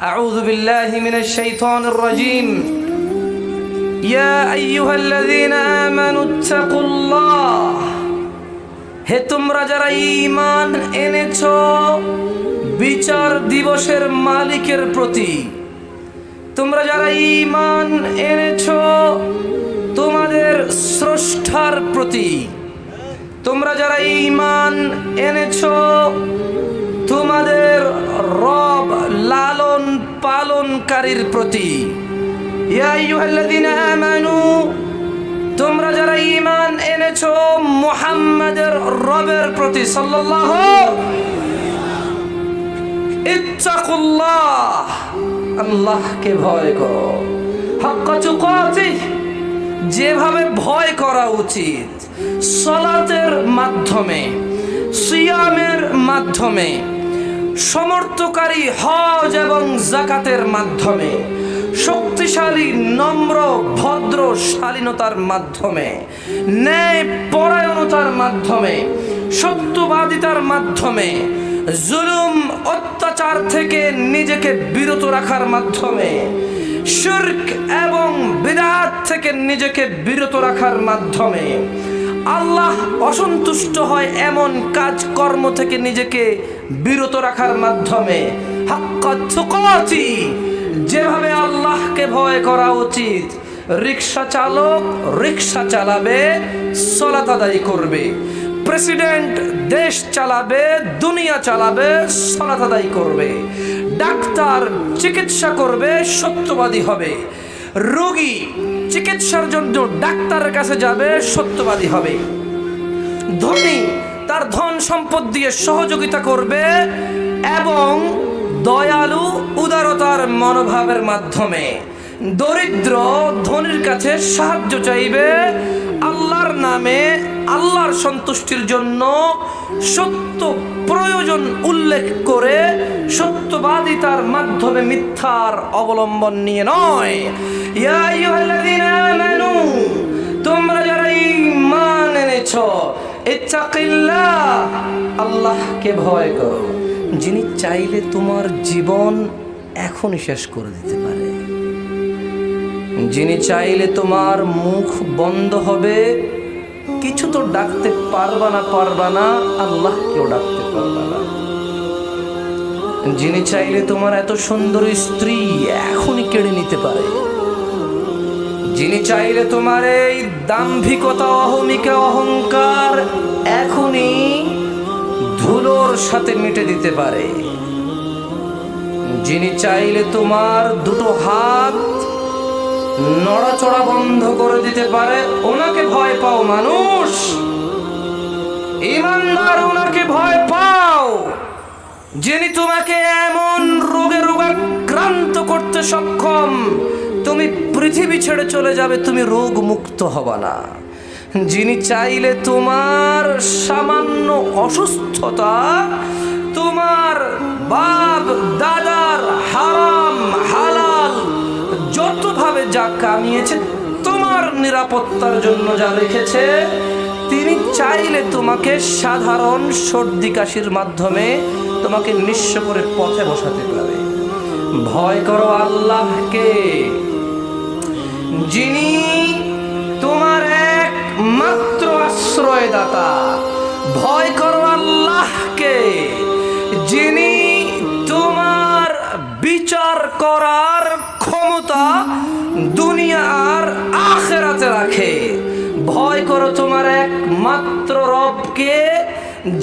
أعوذ بالله من الشيطان الرجيم يا أيها الذين آمنوا اتقوا الله হে তোমরা যারা ঈমান এনেছ বিচার দিবসের মালিকের প্রতি তোমরা যারা ঈমান এনেছ তোমাদের স্রষ্টার প্রতি তোমরা যারা ঈমান এনেছ তোমাদের রব লালন পালনকারীর প্রতি। তোমরা যারা ইমান এনেছ, মুহাম্মাদের রবের প্রতি সাল্লাল্লাহু ইত্তাকুল্লাহ। আল্লাহকে ভয় করো। হাক্কা তুকাতিহ যেভাবে ভয় করা উচিত, সলাতের মাধ্যমে, সিয়ামের মাধ্যমে সমর্থকারী হজ এবং জাকাতের মাধ্যমে, শক্তিশালী, নম্র, ভদ্র, শালীনতার মাধ্যমে ন্যায় পরায়ণতার মাধ্যমে, সত্যবাদিতার মাধ্যমে, জুলুম, অত্যাচার থেকে নিজেকে বিরত রাখার মাধ্যমে, শির্ক এবং বিদাত থেকে নিজেকে বিরত রাখার মাধ্যমে আল্লাহ অসন্তুষ্ট হয় এমন কাজকর্ম থেকে নিজেকে বিরত রাখার মাধ্যমে। যেভাবে আল্লাহকে ভয় করা উচিত রিক্সা চালক রিক্সা চালাবে, সলাত আদায় করবে। প্রেসিডেন্ট দেশ চালাবে, দুনিয়া চালাবে, সলাত আদায় করবে। ডাক্তার চিকিৎসা করবে, সত্যবাদী হবে। রোগী চিকিৎসার জন্য ডাক্তারের কাছে যাবে, সত্যবাদী হবে। ধনী তার ধন সম্পদ দিয়ে সহযোগিতা করবে এবং দয়ালু উদারতার মনোভাবের মাধ্যমে। দরিদ্র ধনীর কাছে সাহায্য চাইবে, আল্লাহর নামে আল্লাহর সন্তুষ্টির জন্য সত্য প্রয়োজন উল্লেখ করে সত্যবাদিতার মাধ্যমে মিথ্যার অবলম্বন নিয়ে নয়। তোমরা যারা ঈমান এনেছ, ইত্তাকিল্লাহ, আল্লাহকে ভয় করো। যিনি চাইলে তোমার জীবন এখনই শেষ করে দিতে পারে। যিনি চাইলে তোমার মুখ বন্ধ হবে কিছু তো ডাকতে পারবা না পারবা না, আল্লাহকেও ডাকতে পারবা না। যিনি চাইলে তোমার এত সুন্দর স্ত্রী এখনই কেড়ে নিতে পারে। যিনি চাইলে তোমার এই দাম্ভিকতা, অহমিকা, অহংকার এখনই ধুলোর সাথে মিটে দিতে পারে। যিনি চাইলে তোমার দুটো হাত নড়াচড়া বন্ধ করে দিতে পারে, ওনাকে ভয় পাও মানুষ। ইমানদার, ওনাকে ভয় পাও। যিনি তোমাকে এমন রোগে রোগাক্রান্ত করতে সক্ষম, তুমি পৃথিবী ছেড়ে চলে যাবে, তুমি রোগ মুক্ত হবা না। যিনি চাইলে তোমার সামান্য অসুস্থতা, তোমার বাপ দাদার যতভাবে যা কামিয়েছে, তোমার নিরাপত্তার জন্য যা রেখেছে, তিনি চাইলে তোমাকে সাধারণ সর্দি কাশির মাধ্যমে তোমাকে নিঃস্ব করে পথে বসাতে পারে। ভয় করো আল্লাহকে, যিনি তোমার একমাত্র আশ্রয়দাতা। ভয় করো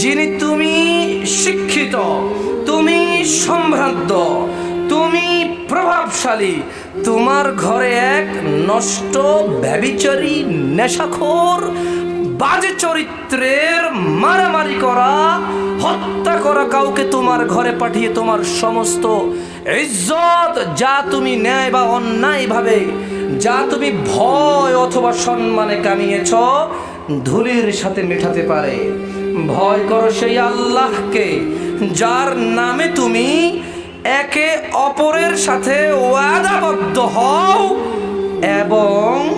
যিনি তুমি শিক্ষিত, তুমি সম্ভ্রান্ত, তুমি প্রভাবশালী, তোমার ঘরে এক নষ্ট ব্যবিচারী নেশাখোর, বাজে চরিত্রের মারামারি করা, হত্যা করা কাউকে তোমার ঘরে পাঠিয়ে তোমার সমস্ত ইজ্জত, যা তুমি ন্যায় বা অন্যায়ভাবে, যা তুমি ভয় অথবা সম্মানে কামিয়েছ, ধুলির সাথে মেটাতে পারে। ভয় করো সেই আল্লাহকে, যার নামে তুমি একে অপরের সাথে ওয়াদাবদ্ধ হও এবং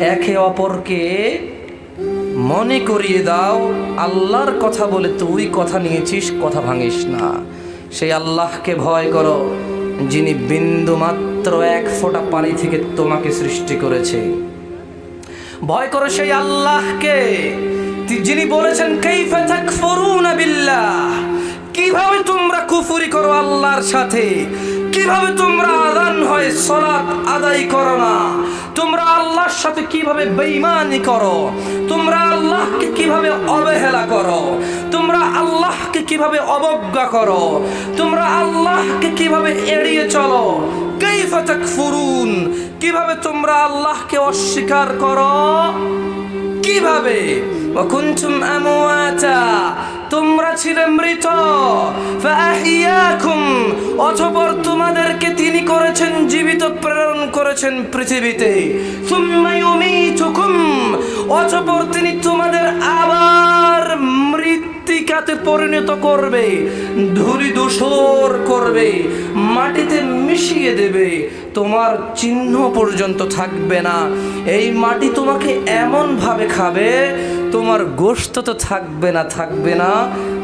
একে অপরকে মনে করিয়ে দাও, আল্লাহর কথা বলে তুই কথা নিয়েছিস, কথা ভাঙিস না। সেই আল্লাহকে ভয় করো, যিনি বিন্দু মাত্র এক ফোঁটা পানি থেকে তোমাকে সৃষ্টি করেছে। ভয় করো সেই আল্লাহকে যিনি বলেছেন, কাইফা তাকফুরুনা বিল্লাহ? কীভাবে তোমরা কুফুরি করো আল্লাহর সাথে? কীভাবে তোমরা আদান হয় সলাৎ আদায় করো না? তোমরা আল্লাহর সাথে কীভাবে বেঈমানি করো? তোমরা আল্লাহকে কীভাবে অবহেলা করো? তোমরা আল্লাহকে কীভাবে অবজ্ঞা করো? তোমরা আল্লাহকে কীভাবে এড়িয়ে চলো? কাইফা তাকফুরুন? কীভাবে তোমরা আল্লাহকে অস্বীকার করো? কিভাবে وكنتم أمواتا তোমরা ছিলে মৃত فأحياكم অতঃপর তোমাদেরকে তিনি করেছেন জীবিত প্রেরণ করেছেন পৃথিবীতে ثم يميتكم অতঃপর তিনি তোমাদের আবার মৃত্তিকাতে পরিণত করবে, ধুলি দূষর করবে, মাটিতে মিশিয়ে দেবে, তোমার চিহ্ন পর্যন্ত থাকবে না। এই মাটি তোমাকে এমন ভাবে খাবে, তোমার গোশত তো থাকবে না থাকবে না,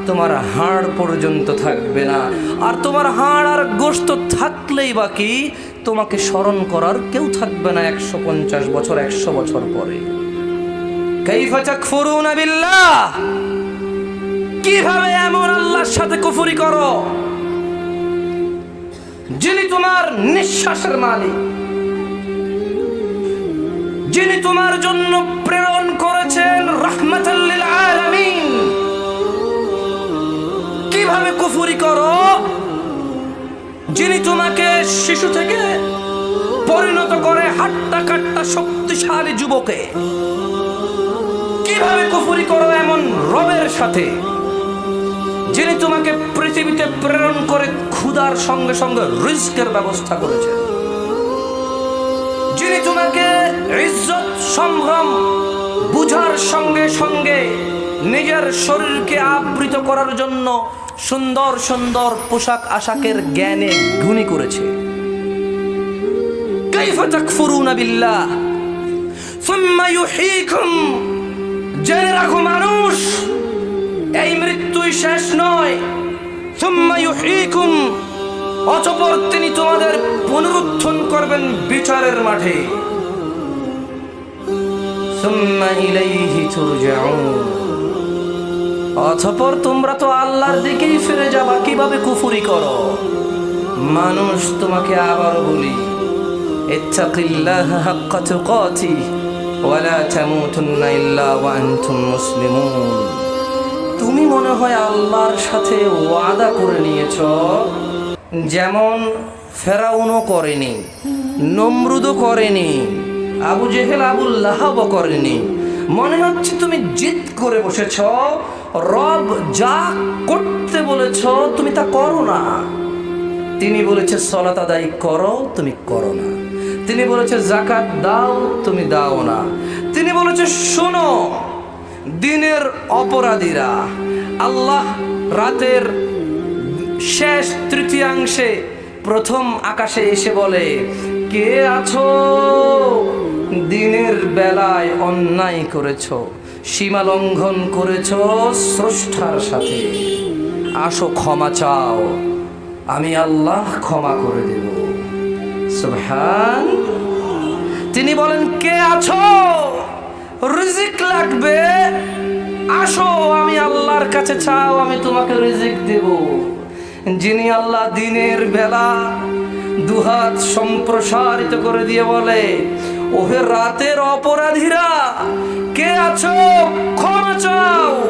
তোমার হাড় পর্যন্ত থাকবে না। আর তোমার হাড় আর গোশত থাকলেই বাকি, তোমাকে স্মরণ করার কেউ থাকবে না একশো পঞ্চাশ বছর, একশো বছর পরে। কাইফা তাকফুরুনা বিল্লাহ! কীভাবে এমন আল্লাহর সাথে কুফরি করো? যিনি তোমার নিঃশ্বাসের মালিক। যিনি তোমার জন্য প্রেরণ করেছেন রহমতাল্লিল কীভাবে কুফরি করো? যিনি তোমাকে শিশু থেকে পরিণত করে হাট্টা কাট্টা শক্তিশালী যুবকে। কীভাবে কুফরি করো এমন রবের সাথে? যিনি তোমাকে পৃথিবীতে প্রেরণ করে ক্ষুধার সঙ্গে সঙ্গে রিস্কের ব্যবস্থা করেছেন। যিনি তোমাকে ইজ্জত, সম্ভ্রম, বুঝার সঙ্গে সঙ্গে নিজের শরীরকে আবৃত করার জন্য সুন্দর সুন্দর পোশাক আশাকের জ্ঞানে গুণী করেছে। জেনে রাখো মানুষ শেষ নয়। অতঃপর তিনি তোমাদের পুনরুত্থন করবেন বিচারের মাঠে। অতঃপর তোমরা তো আল্লাহর দিকেই ফিরে যাবা, কীভাবে কুফরি করো? মানুষ তোমাকে আবারও বলি ওয়ালা তামুতুন্না ইল্লা ওয়া মুসলিমুন। তুমি মনে হয় আল্লাহর সাথে ওয়াদা করে নিয়েছ, যেমন ফেরাউনও করেনি, নমরুদও করেনি, আবু জেহেল আবুল লাহাবও করেনি। মনে হচ্ছে তুমি জিদ করে বসেছ, রব যা করতে বলেছ তুমি তা করো না। তিনি বলেছে সলাত আদায় করো, তুমি করো না। তিনি বলেছে, জাকাত দাও, তুমি দাও না। তিনি বলেছে, শোনো দিনের অপরাধীরা। আল্লাহ রাতের শেষ তৃতীয়াংশে প্রথম আকাশে এসে বলে, কে আছো? দিনের বেলায় অন্যায় করেছ, সীমা লঙ্ঘন করেছ স্রষ্টার সাথে। আসো, ক্ষমা চাও। আমি আল্লাহ ক্ষমা করে দেব। সুবহান। তিনি বলেন, কে আছো? রিজিক লাগবে। আসো, আমি আল্লাহর কাছে চাও, আমি তোমাকে রিজিক দেব। যিনি আল্লাহ দিনের বেলা দুহাত সম্প্রসারিত করে দিয়ে বলে, ওহে রাতের অপরাধীরা, কে আছো? ক্ষমা চাও।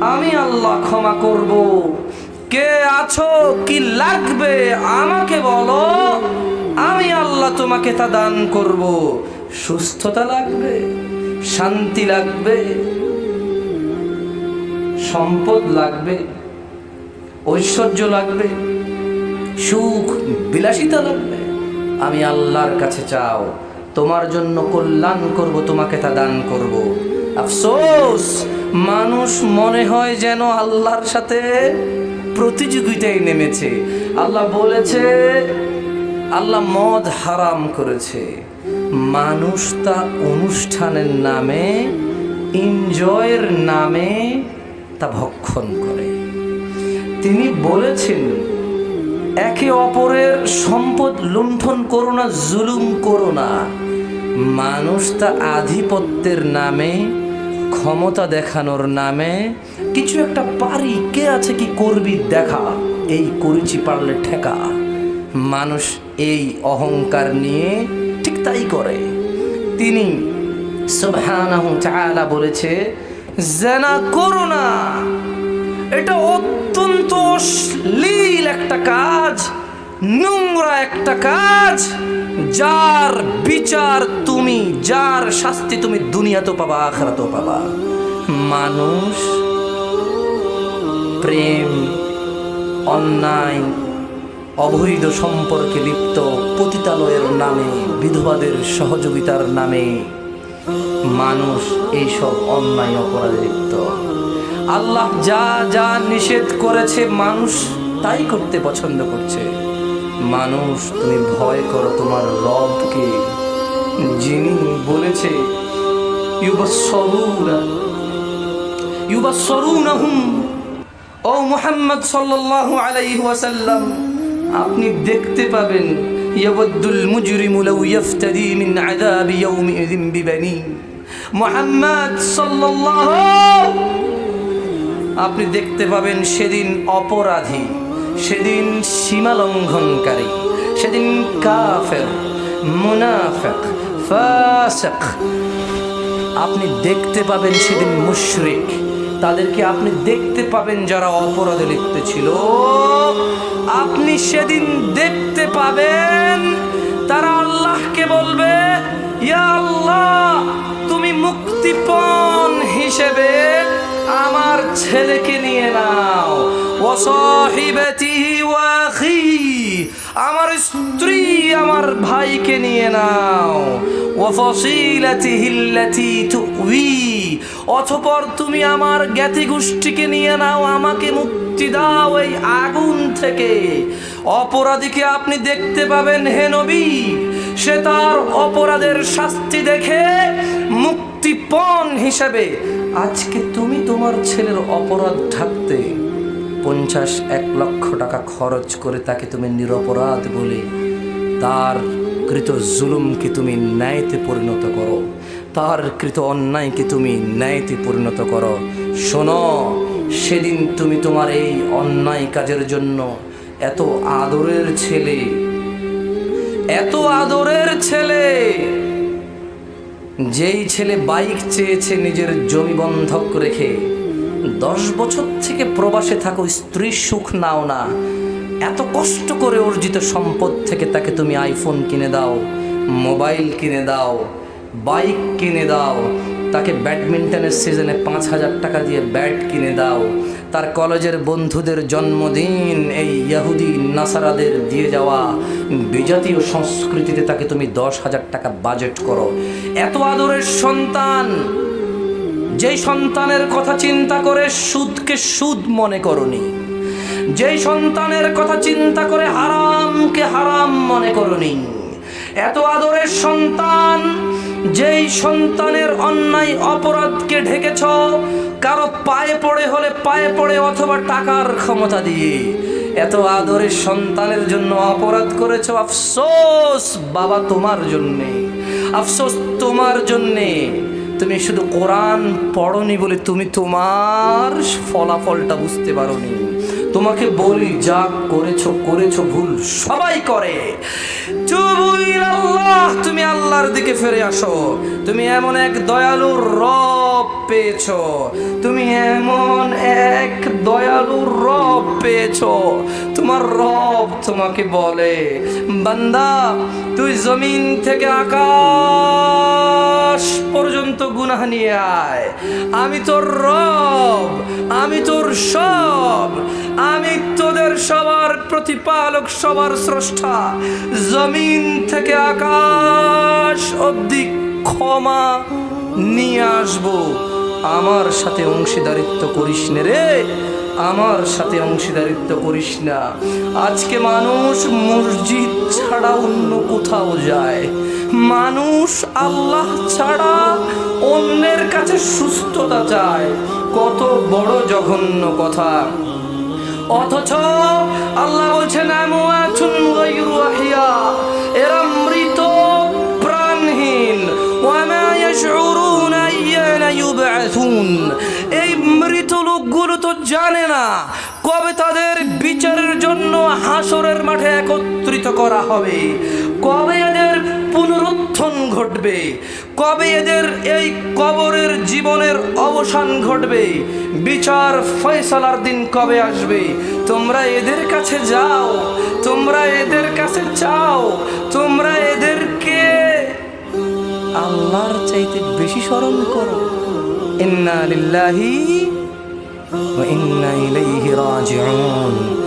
আমি আল্লাহ ক্ষমা করব। কে আছো? কি লাগবে? আমাকে বলো। আমি আল্লাহ তোমাকে তা দান করব। সুস্থতা লাগবে। শান্তি লাগবে, সম্পদ লাগবে, ঐশ্বর্য লাগবে, সুখ, বিলাসিতা লাগবে। আমি আল্লাহর কাছে চাও, তোমার জন্য কল্যাণ করব, তোমাকে তা দান করব। আফসোস, মানুষ মনে হয় যেন আল্লাহর সাথে প্রতিযোগিতায় নেমেছে। আল্লাহ বলেছে, আল্লাহ মদ হারাম করেছে। মানুষ তা অনুষ্ঠানের নামে এনজয়ের নামে তা ভক্ষণ করে। তিনি বলেছেন, একে অপরের সম্পদ লুণ্ঠন করো না, জুলুম করো না। মানুষ তা আধিপত্যের নামে, ক্ষমতা দেখানোর নামে, কিছু একটা পারি, কে আছে কি করবি দেখা, এই করেছি পারলে ঠেকা। মানুষ এই অহংকার নিয়ে তাই করে। তিনি বলেছে, জেনা করো না। এটা অত্যন্ত অশ্লীল একটা কাজ, নোংরা একটা কাজ, যার বিচার তুমি, যার শাস্তি তুমি দুনিয়াতেও পাবা, আখরাতেও পাবা। মানুষ, প্রেম, অন্যায় অবৈধ সম্পর্কে লিপ্ত পতিতালয়ের নামে, বিধবাদের সহযোগিতার নামে মানুষ এইসব অন্যায় অপরাধে লিপ্ত। আল্লাহ যা যা নিষেধ করেছে মানুষ তাই করতে পছন্দ করছে। মানুষ, তুমি ভয় করো তোমার রবকে। যিনি বলেছে ইউবাসসরুনা ইউবাসসরুনাহুম ও মুহাম্মদ সাল্লাল্লাহু আলাইহি ওয়াসাল্লাম আপনি দেখতে পাবেন ইয়াবদ্দুল মুজরিমু লাউ ইফতাদি মিন আযাবি ইয়াউমিযিন বিবানি। মুহাম্মদ সাল্লাল্লাহু আপনি দেখতে পাবেন সেদিন অপরাধী, সেদিন সীমা লঙ্ঘনকারী সেদিন কাফের, মুনাফিক, ফাসিক। আপনি দেখতে পাবেন সেদিন মুশরিক। তাদেরকে আপনি দেখতে পাবেন যারা অপরাধে লিপ্ত ছিল। আপনি সেদিন দেখতে পাবেন, তারা আল্লাহকে বলবে, ইয়া আল্লাহ, তুমি মুক্তিপণ হিসেবে আমার ছেলেকে নিয়ে নাও। আমার স্ত্রী আমার ভাইকে নিয়ে নাও। ও ফসিলাতিহিল্লাতি তুই অথপর তুমি আমার জ্ঞাতি গোষ্ঠীকে নিয়ে নাও, আমাকে মুক্তি দাও এই আগুন থেকে। অপরাধীকে আপনি দেখতে পাবেন, হে নবী, সে তার অপরাধের শাস্তি দেখে মুক্তিপণ হিসেবে। আজকে তুমি তোমার ছেলের অপরাধ ঢাকতে পঞ্চাশ এক লক্ষ টাকা খরচ করে তাকে তুমি নিরপরাধ বলে, তার কৃত জুলুমকে তুমি ন্যায়তে পরিণত করো। তার কৃত অন্যায়কে তুমি ন্যায়তে পরিণত করো। শোনো, সেদিন তুমি তোমার এই অন্যায় কাজের জন্য এত আদরের ছেলে, এত আদরের ছেলে, যেই ছেলে বাইক চেয়েছে নিজের জমি বন্ধক রেখে, দশ বছর থেকে প্রবাসে থাকো স্ত্রীর সুখ নাও না। এত কষ্ট করে অর্জিত সম্পদ থেকে তাকে তুমি আইফোন কিনে দাও, মোবাইল কিনে দাও। বাইক কিনে দাও। তাকে ব্যাডমিন্টনের সিজনে পাঁচ হাজার টাকা দিয়ে ব্যাট কিনে দাও। তার কলেজের বন্ধুদের জন্মদিন এই ইয়াহুদি নাসারাদের দিয়ে যাওয়া। বিজাতীয় সংস্কৃতিতে তাকে তুমি দশ হাজার টাকা বাজেট করো। এত আদরের সন্তান! যেই সন্তানের কথা চিন্তা করে সুদকে সুদ মনে করনি। যেই সন্তানের কথা চিন্তা করে হারামকে হারাম মনে করনি। এত আদরের সন্তান! যেই সন্তানের অন্যায় অপরাধকে ঢেকেছ, কারও পায়ে পড়ে হলে পায়ে পড়ে অথবা টাকার ক্ষমতা দিয়ে। এত আদরের সন্তানের জন্য অপরাধ করেছ, আফসোস, বাবা তোমার জন্যে। আফসোস তোমার জন্যে। তুমি শুধু কোরআন পড়নি বলে তুমি তোমার ফলাফলটা বুঝতে পারোনি। তোমাকে বলি, যা করেছ করেছ ভুল, সবাই করে। তুমি আল্লাহর দিকে ফিরে আসো। তুমি এমন এক দয়ালুর রব। পেয়েছ। তুমি এমন এক দয়ালুর রব পেয়েছ। তোমার রব তোমাকে বলে, বান্দা, তুই জমিন থেকে আকাশ পর্যন্ত গুনাহ নিয়ে আয়। আমি তোর রব, আমি তোর সব, আমি তোদের সবার প্রতিপালক, সবার স্রষ্টা। জমিন থেকে আকাশ অব্দি ক্ষমা নিয়ে আসব। আমার সাথে অংশীদারিত্ব করিস নে রে। আমার সাথে অংশীদারিত্ব করিস না। আজকে মানুষ মসজিদ ছাড়া অন্য কোথাও যায়। মানুষ আল্লাহ ছাড়া অন্যের কাছে সুস্থতা চায়। কত বড় জঘন্য কথা। অথচ আল্লাহ বলছেন এমন জানে না। কবে তাদের বিচারের জন্য হাসরের মাঠে একত্রিত করা হবে? কবে এদের পুনরুত্থান ঘটবে? কবে এদের এই কবরের জীবনের অবসান ঘটবে? বিচার ফয়সালার দিন কবে আসবে? তোমরা এদের কাছে যাও। তোমরা এদের কাছে চাও। তোমরা এদেরকে আল্লাহর চাইতে বেশি স্মরণ করো। ইন্না লিল্লাহি ওয়া ইন্না ইলাইহি রাজিউন